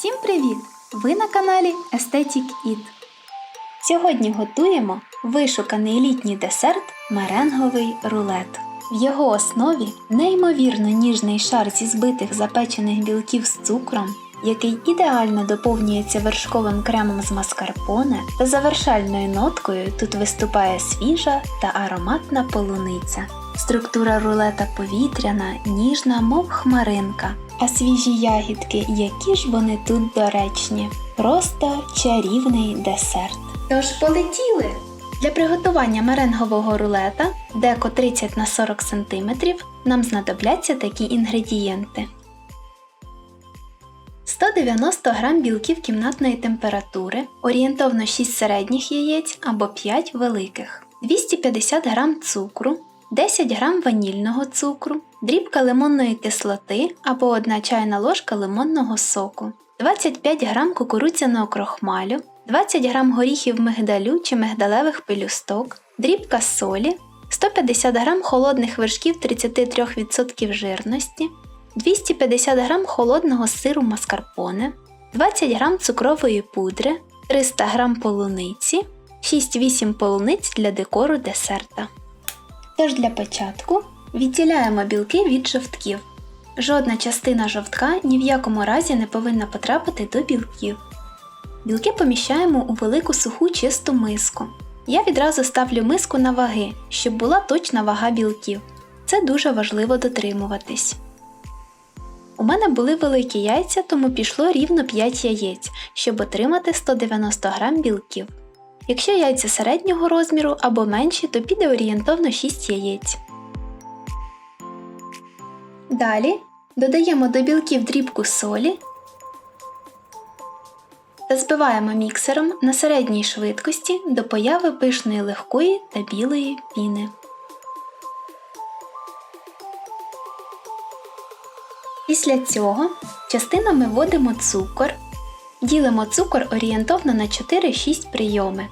Всім привіт! Ви на каналі Aesthetic Eat. Сьогодні готуємо вишуканий літній десерт меренговий рулет. В його основі неймовірно ніжний шар зі збитих запечених білків з цукром, який ідеально доповнюється вершковим кремом з маскарпоне, та завершальною ноткою тут виступає свіжа та ароматна полуниця. Структура рулета повітряна, ніжна, мов хмаринка, а свіжі ягідки, які ж вони тут доречні. Просто чарівний десерт. Тож полетіли! Для приготування меренгового рулета деко 30 на 40 см нам знадобляться такі інгредієнти. 190 г білків кімнатної температури, орієнтовно 6 середніх яєць або 5 великих, 250 г цукру, 10 г ванільного цукру, дрібка лимонної кислоти або 1 чайна ложка лимонного соку, 25 г кукурудзяного крохмалю, 20 г горіхів мигдалю чи мигдалевих пелюсток, дрібка солі, 150 г холодних вершків 33% жирності, 250 г холодного сиру маскарпоне, 20 г цукрової пудри, 300 г полуниці, 6-8 полуниць для декору десерта. Тож для початку відділяємо білки від жовтків. Жодна частина жовтка ні в якому разі не повинна потрапити до білків. Білки поміщаємо у велику суху чисту миску. Я відразу ставлю миску на ваги, щоб була точна вага білків. Це дуже важливо дотримуватись. У мене були великі яйця, тому пішло рівно 5 яєць, щоб отримати 190 г білків. Якщо яйця середнього розміру або менші, то піде орієнтовно 6 яєць. Далі додаємо до білків дрібку солі та збиваємо міксером на середній швидкості до появи пишної легкої та білої піни. Після цього частинами вводимо цукор, ділимо цукор орієнтовно на 4-6 прийоми.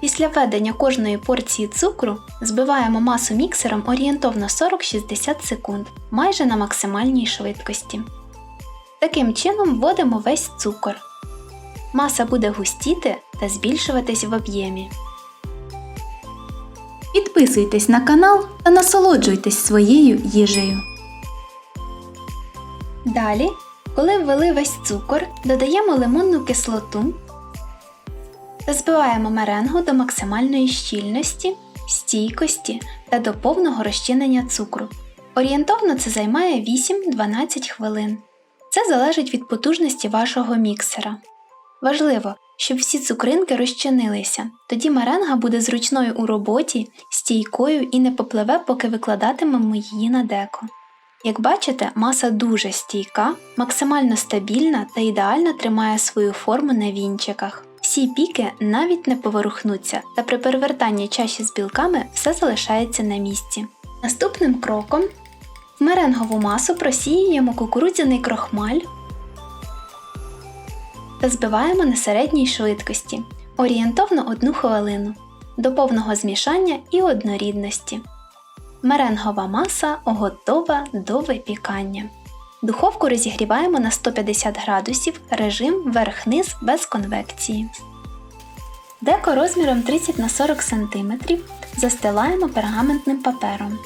Після введення кожної порції цукру збиваємо масу міксером орієнтовно 40-60 секунд, майже на максимальній швидкості. Таким чином вводимо весь цукор. Маса буде густіти та збільшуватись в об'ємі. Підписуйтесь на канал та насолоджуйтесь своєю їжею. Далі, коли ввели весь цукор, додаємо лимонну кислоту та збиваємо меренгу до максимальної щільності, стійкості та до повного розчинення цукру. Орієнтовно це займає 8-12 хвилин. Це залежить від потужності вашого міксера. Важливо, щоб всі цукринки розчинилися, тоді меренга буде зручною у роботі, стійкою і не попливе, поки викладатимемо її на деко. Як бачите, маса дуже стійка, максимально стабільна та ідеально тримає свою форму на вінчиках. Всі піки навіть не поворухнуться, та при перевертанні чаші з білками все залишається на місці. Наступним кроком в меренгову масу просіюємо кукурудзяний крохмаль та збиваємо на середній швидкості орієнтовно 1 хвилину до повного змішання і однорідності. Меренгова маса готова до випікання. Духовку розігріваємо на 150 градусів режим верх-низ без конвекції. Деко розміром 30 на 40 см застилаємо пергаментним папером.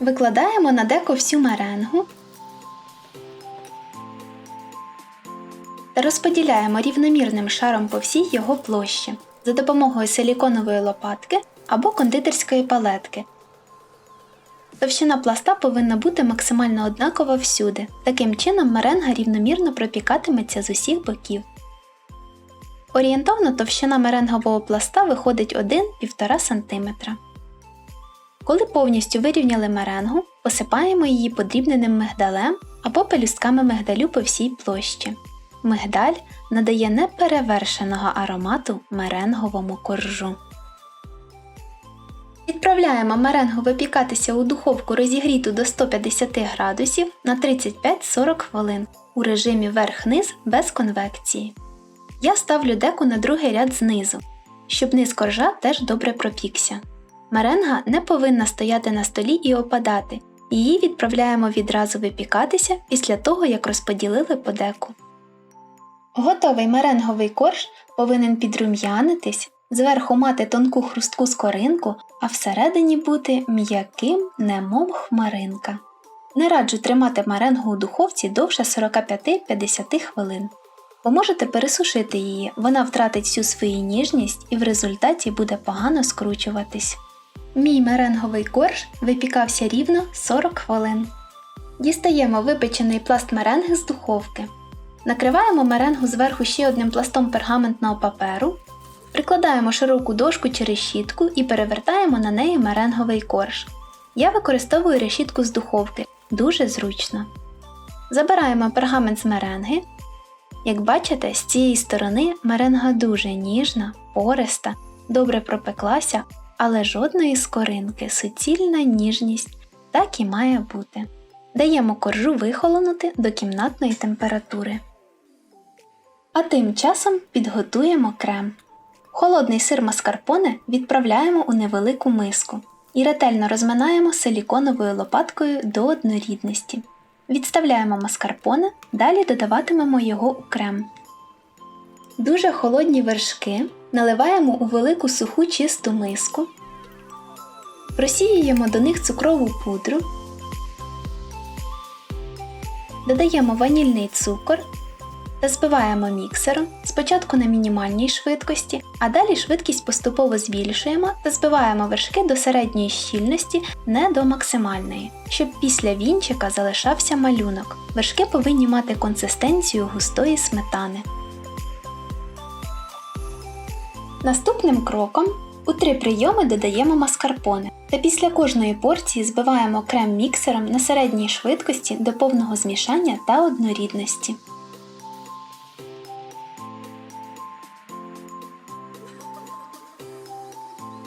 Викладаємо на деко всю меренгу розподіляємо рівномірним шаром по всій його площі за допомогою силіконової лопатки або кондитерської палетки. Товщина пласта повинна бути максимально однакова всюди. Таким чином меренга рівномірно пропікатиметься з усіх боків. Орієнтовно товщина меренгового пласта виходить 1-1,5 см. Коли повністю вирівняли меренгу, посипаємо її подрібненим мигдалем або пелюстками мигдалю по всій площі. Мигдаль надає неперевершеного аромату меренговому коржу. Відправляємо меренгу випікатися у духовку розігріту до 150 градусів на 35-40 хвилин у режимі верх-низ без конвекції. Я ставлю деку на другий ряд знизу, щоб низ коржа теж добре пропікся. Меренга не повинна стояти на столі і опадати, Її відправляємо відразу випікатися після того, як розподілили по деку. Готовий меренговий корж повинен підрум'янитись, зверху мати тонку хрустку скоринку, а всередині бути м'яким, немов хмаринка. Не раджу тримати меренгу у духовці довше 45-50 хвилин. Ви можете пересушити її, вона втратить всю свою ніжність і в результаті буде погано скручуватись. Мій меренговий корж випікався рівно 40 хвилин. Дістаємо випечений пласт меренги з духовки. Накриваємо меренгу зверху ще одним пластом пергаментного паперу, прикладаємо широку дошку чи решітку і перевертаємо на неї меренговий корж. Я використовую решітку з духовки, дуже зручно. Забираємо пергамент з меренги. Як бачите, з цієї сторони меренга дуже ніжна, пориста, добре пропеклася, але жодної скоринки, суцільна ніжність так і має бути. Даємо коржу вихолонути до кімнатної температури. А тим часом підготуємо крем. Холодний сир маскарпоне відправляємо у невелику миску і ретельно розминаємо силіконовою лопаткою до однорідності. Відставляємо маскарпоне, далі додаватимемо його у крем. Дуже холодні вершки наливаємо у велику суху чисту миску, просіюємо до них цукрову пудру, додаємо ванільний цукор збиваємо міксером спочатку на мінімальній швидкості, а далі швидкість поступово збільшуємо та збиваємо вершки до середньої щільності, не до максимальної, щоб після вінчика залишався малюнок. Вершки повинні мати консистенцію густої сметани. Наступним кроком у три прийоми додаємо маскарпоне та після кожної порції збиваємо крем міксером на середній швидкості до повного змішання та однорідності.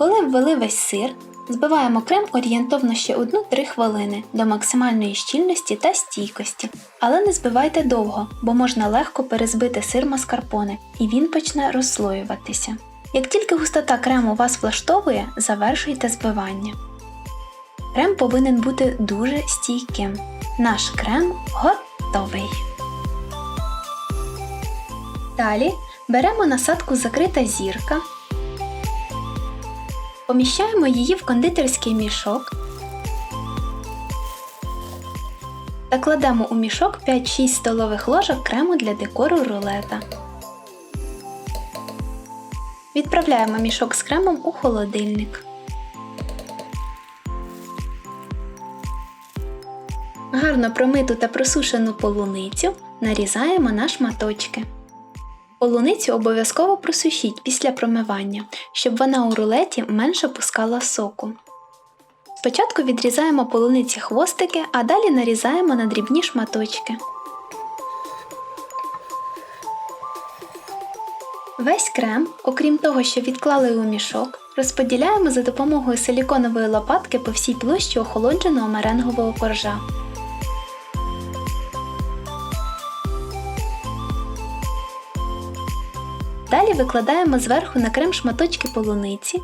Коли ввели весь сир, збиваємо крем орієнтовно ще 1-3 хвилини до максимальної щільності та стійкості. Але не збивайте довго, бо можна легко перезбити сир маскарпоне і він почне розслоюватися. Як тільки густота крему вас влаштовує, завершуйте збивання. Крем повинен бути дуже стійким. Наш крем готовий. Далі беремо насадку закрита зірка. Поміщаємо її в кондитерський мішок та кладемо у мішок 5-6 столових ложок крему для декору рулета. Відправляємо мішок з кремом у холодильник. Гарно промиту та просушену полуницю нарізаємо на шматочки. Полуницю обов'язково просушіть після промивання, щоб вона у рулеті менше пускала соку. Спочатку відрізаємо полуниці хвостики, а далі нарізаємо на дрібні шматочки. Весь крем, окрім того, що відклали у мішок, розподіляємо за допомогою силіконової лопатки по всій площі охолодженого меренгового коржа. Далі викладаємо зверху на крем шматочки полуниці.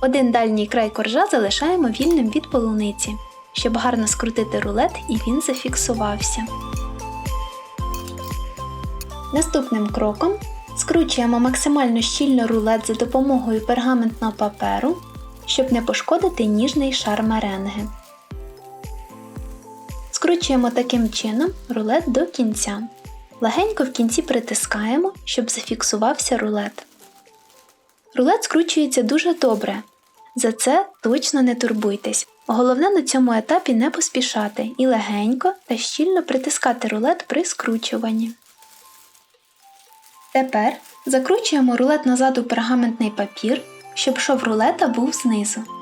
Один дальній край коржа залишаємо вільним від полуниці, щоб гарно скрутити рулет і він зафіксувався. Наступним кроком скручуємо максимально щільно рулет за допомогою пергаментного паперу, щоб не пошкодити ніжний шар меренги. Скручуємо таким чином рулет до кінця. Легенько в кінці притискаємо, щоб зафіксувався рулет. Рулет скручується дуже добре. За це точно не турбуйтесь. Головне на цьому етапі не поспішати і легенько та щільно притискати рулет при скручуванні. Тепер закручуємо рулет назад у пергаментний папір, щоб шов рулета був знизу.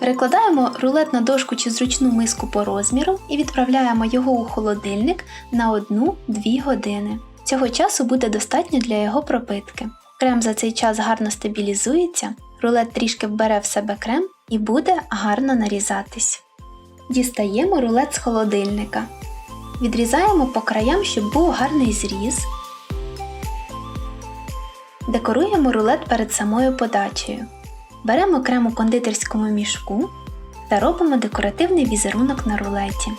Перекладаємо рулет на дошку чи зручну миску по розміру і відправляємо його у холодильник на 1-2 години. Цього часу буде достатньо для його пропитки. Крем за цей час гарно стабілізується, рулет трішки вбере в себе крем і буде гарно нарізатись. Дістаємо рулет з холодильника. Відрізаємо по краям, щоб був гарний зріз. Декоруємо рулет перед самою подачею. Беремо крем у кондитерському мішку та робимо декоративний візерунок на рулеті.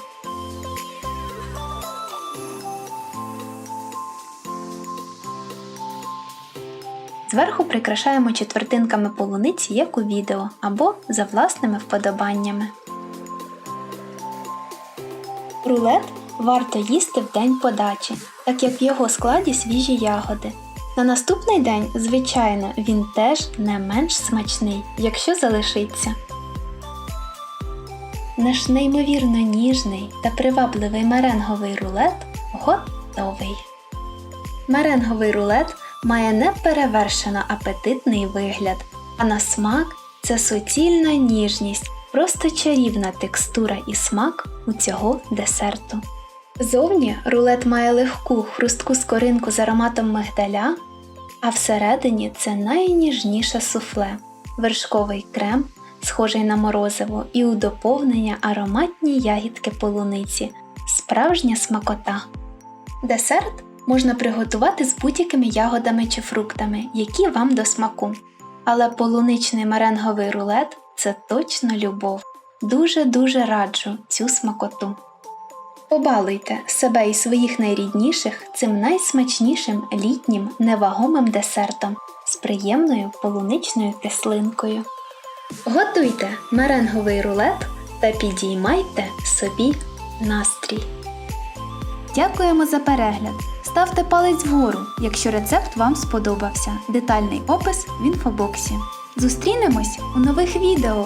Зверху прикрашаємо четвертинками полуниці, як у відео, або за власними вподобаннями. Рулет варто їсти в день подачі, так як в його складі свіжі ягоди. На наступний день, звичайно, він теж не менш смачний, якщо залишиться. Наш неймовірно ніжний та привабливий меренговий рулет готовий. Меренговий рулет має неперевершено апетитний вигляд, а на смак це суцільна ніжність, просто чарівна текстура і смак у цього десерту. Зовні рулет має легку хрустку скоринку з ароматом мигдаля, а всередині це найніжніше суфле, вершковий крем, схожий на морозиво, і у доповнення ароматні ягідки полуниці, справжня смакота. Десерт можна приготувати з будь-якими ягодами чи фруктами, які вам до смаку. Але полуничний меренговий рулет це точно любов. Дуже-дуже раджу цю смакоту. Побалуйте себе і своїх найрідніших цим найсмачнішим літнім невагомим десертом з приємною полуничною кислинкою. Готуйте меренговий рулет та підіймайте собі настрій. Дякуємо за перегляд! Ставте палець вгору, якщо рецепт вам сподобався. Детальний опис в інфобоксі. Зустрінемось у нових відео!